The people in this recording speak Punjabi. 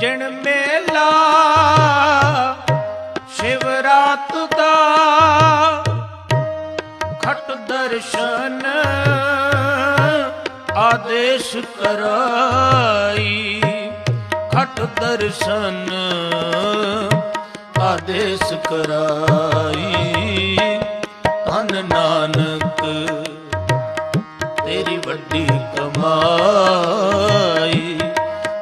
ਜਿਣ ਮੇਲਾ, ਸ਼ਿਵਰਾਤ ਦਾ ਖਟ ਦਰਸ਼ਨ ਆਦੇਸ਼ ਕਰਾਈ। ਖਟ ਦਰਸ਼ਨ ਆਦੇਸ਼ ਕਰਾਈ। ਧੰਨ ਨਾਨਕ, ਤੇਰੀ ਵੱਡੀ ਕਮਾਈ।